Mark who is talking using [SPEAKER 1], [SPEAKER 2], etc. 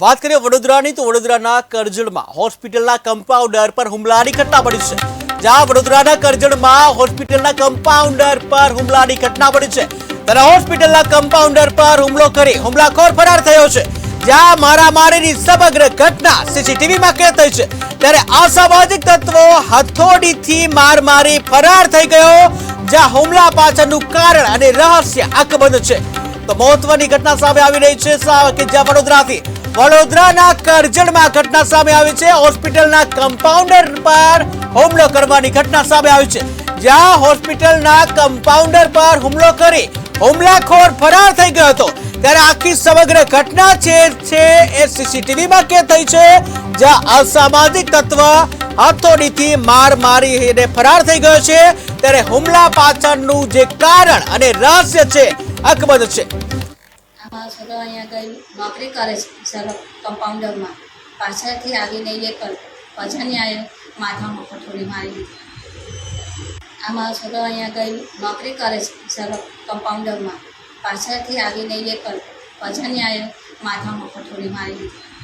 [SPEAKER 1] વાત કરીએ વડોદરાની, તો વડોદરાના કરજણમાં હોસ્પિટલના કમ્પાઉન્ડર પર હુમલાની ઘટના બની છે. જ્યાં વડોદરાના કરજણમાં હોસ્પિટલના કમ્પાઉન્ડર પર હુમલાની ઘટના બની છે. ત્યારે હોસ્પિટલના કમ્પાઉન્ડર પર હુમલો કરી હુમલાખોર ફરાર થયો છે. જ્યાં મારામારીની સમગ્ર ઘટના સીસીટીવીમાં કેદ થઈ છે. ત્યારે અસામાજિક તત્વો હથોડીથી માર મારી ફરાર થઈ ગયો, જ્યાં હુમલા પાછળનું કારણ અને રહસ્ય અકબંધ છે. તો મહત્વની ઘટના સામે આવી રહી છે કે જ્યાં વડોદરાથી વડોદરાના કરજણમાં ઘટના સામે આવી છે. હોસ્પિટલના કમ્પાઉન્ડર પર હુમલો કરવાની ઘટના સામે આવી છે. જ્યાં હોસ્પિટલના કમ્પાઉન્ડર પર હુમલો કરી હુમલાખોર ફરાર થઈ ગયો હતો. ત્યારે આખી સમગ્ર ઘટના છે છે એ સીસીટીવીમાં કે થઈ છે, જ્યાં અસામાજિક તત્વ હથોડીથી માર મારીને ફરાર થઈ ગયો છે. ત્યારે હુમલા પાછળનું જે કારણ અને રહસ્ય છે, અકબંધ છે.
[SPEAKER 2] આમાં છોકરો અહીંયા ગઈ નોકરી કરે છે સર કમ્પાઉન્ડરમાં પાછળથી આવીને એક પછાની આવ્યો માથામાં કઠોળી મારી દીધી આમાં છોકરો અહીંયા ગઈ નોકરી કરે છે સર કમ્પાઉન્ડરમાં પાછળથી આવીને એક પછાની આવ્યો માથામાં કઠોળી મારી દીધી